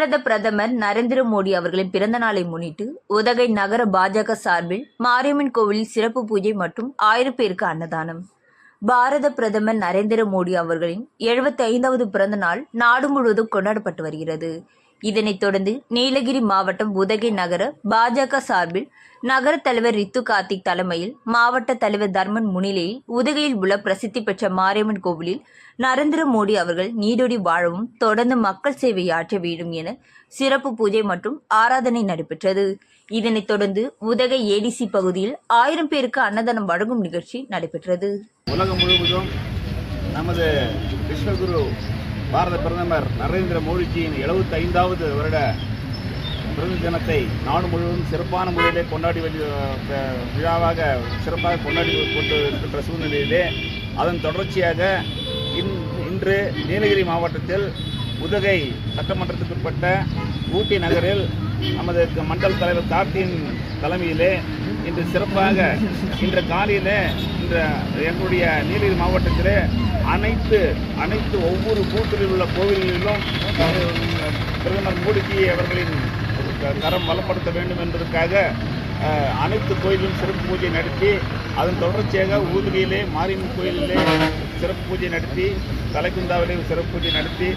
பாரத பிரதமர் நரேந்திர மோடி அவர்களின் பிறந்த நாளை முன்னிட்டு உதகை நகர பாஜக சார்பில் மாரியம்மன் கோவிலில் சிறப்பு பூஜை மற்றும் ஆயிரம் பேருக்கு அன்னதானம். பாரத பிரதமர் நரேந்திர மோடி அவர்களின் 75வது ஐந்தாவது பிறந்த நாள் நாடு முழுவதும் கொண்டாடப்பட்டு வருகிறது. இதனைத் தொடர்ந்து நீலகிரி மாவட்டம் உதகை நகர பாஜக சார்பில் நகர தலைவர் ரித்து கார்த்திக் தலைமையில் மாவட்ட தலைவர் தர்மன் முன்னிலையில் உதகையில் உள்ள பிரசித்தி பெற்ற மாரியம்மன் கோவிலில் நரேந்திர மோடி அவர்கள் நீடொடி வாழவும் தொடர்ந்து மக்கள் சேவை ஆற்ற வேண்டும் என சிறப்பு பூஜை மற்றும் ஆராதனை நடைபெற்றது. இதனைத் தொடர்ந்து உதகை ஏடிசி பகுதியில் ஆயிரம் பேருக்கு அன்னதானம் வழங்கும் நிகழ்ச்சி நடைபெற்றது. உலகம் முழுவதும் நமது விஸ்வகுரு பாரத பிரதமர் நரேந்திர மோடிஜியின் 75வது ஐந்தாவது வருட பிறந்த தினத்தை நாடு முழுவதும் சிறப்பான முறையிலே கொண்டாடி விழாவாக சிறப்பாக கொண்டாடி கொண்டு இருக்கின்ற சூழ்நிலையிலே அதன் தொடர்ச்சியாக இன் இன்று நீலகிரி மாவட்டத்தில் உதகை சட்டமன்றத்துக்குட்பட்ட ஊட்டி நகரில் நமது மண்டல தலைவர் கார்த்தியின் தலைமையிலே இன்று சிறப்பாக இன்று காலையிலே இன்று எங்களுடைய நீலகிரி மாவட்டத்திலே அனைத்து அனைத்து ஒவ்வொரு பூத்திலும் உள்ள கோவில்களிலும் பிரதமர் மோடிஜி அவர்களின் தரம் பலப்படுத்த வேண்டும் என்பதற்காக அனைத்து கோயிலும் சிறப்பு பூஜை நடத்தி அதன் தொடர்ச்சியாக ஊதுகையிலே மாரியம்மன் கோயிலிலே சிறப்பு பூஜை நடத்தி தலைக்குந்தாவிலே சிறப்பு பூஜை நடத்தி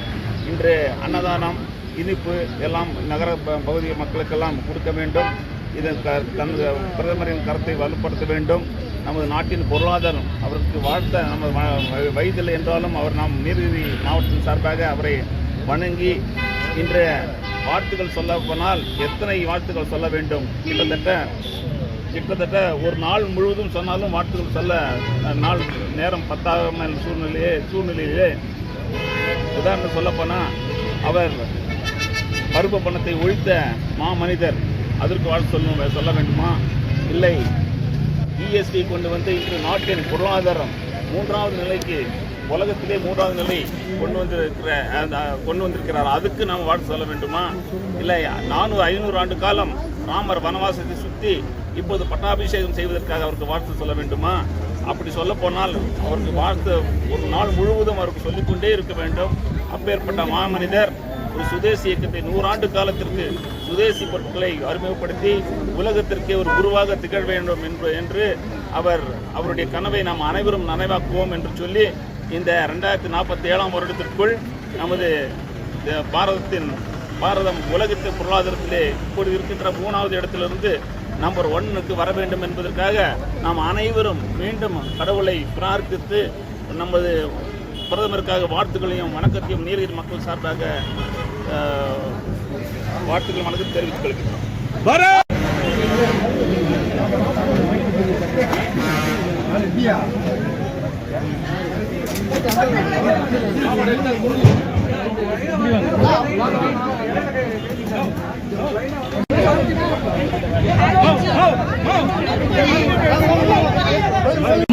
இன்று அன்னதானம் இனிப்பு எல்லாம் நகர ப- பகுதி மக்களுக்கெல்லாம் கொடுக்க வேண்டும். இதன் க தனது பிரதமரின் கருத்தை வலுப்படுத்த வேண்டும். நமது நாட்டின் பொருளாதாரம் அவருக்கு வாழ்த்த நமது வயதில்லை என்றாலும் அவர் நாம் நீலகிரி மாவட்டத்தின் சார்பாக அவரை வணங்கி இன்றைய வாழ்த்துக்கள் சொல்ல போனால் எத்தனை வாழ்த்துக்கள் சொல்ல வேண்டும்? கிட்டத்தட்ட கிட்டத்தட்ட ஒரு நாள் முழுவதும் சொன்னாலும் வாழ்த்துக்கள் சொல்ல நாள் நேரம் பத்தாமல் சூழ்நிலையே சூழ்நிலையிலே. உதாரணம் சொல்லப்போனால் அவர் பருப்பு பணத்தை ஒழித்த மாமனிதர் அதற்கு வாழ்த்து சொல்லணும் சொல்ல வேண்டுமா? இல்லை. ஜிஎஸ்டி கொண்டு வந்து இன்று நாட்டின் பொருளாதாரம் மூன்றாவது நிலைக்கு உலகத்திலே மூன்றாவது நிலை கொண்டு வந்திருக்கிற அந்த, கொண்டு வந்திருக்கிறார். அதுக்கு நாம் வாழ்த்து சொல்ல வேண்டுமா? இல்லை. நானூறு ஐநூறு ஆண்டு காலம் ராமர் வனவாசத்தை சுற்றி இப்போது பட்டாபிஷேகம் செய்வதற்காக அவருக்கு வாழ்த்து சொல்ல வேண்டுமா? அப்படி சொல்ல போனால் அவருக்கு வாழ்த்து ஒரு நாள் முழுவதும் அவருக்கு சொல்லிக்கொண்டே இருக்க வேண்டும். அப்பேற்பட்ட மாமனிதர் ஒரு சுதேசி இயக்கத்தை நூறாண்டு காலத்திற்கு சுதேசி பொருட்களை அறிமுகப்படுத்தி உலகத்திற்கே ஒரு குருவாக திகழ வேண்டும் என்று என்று அவர் அவருடைய கனவை நாம் அனைவரும் நனைவாக்குவோம் என்று சொல்லி இந்த ரெண்டாயிரத்தி நாற்பத்தி ஏழாம் வருடத்திற்குள் நமது பாரதத்தின் பாரதம் உலகத்தின் பொருளாதாரத்திலே இப்போது இருக்கின்ற மூணாவது இடத்திலிருந்து நம்பர் ஒன்னுக்கு வர வேண்டும் என்பதற்காக நாம் அனைவரும் மீண்டும் கடவுளை பிரார்த்தித்து நமது பிரதமருக்காக வாழ்த்துக்களையும் வணக்கத்தையும் நீலகிரி மக்கள் சார்பாக வாழ்த்துக்கள் வணக்கம் தெரிவித்துக் கொள்கிறோம் Oh, oh, oh.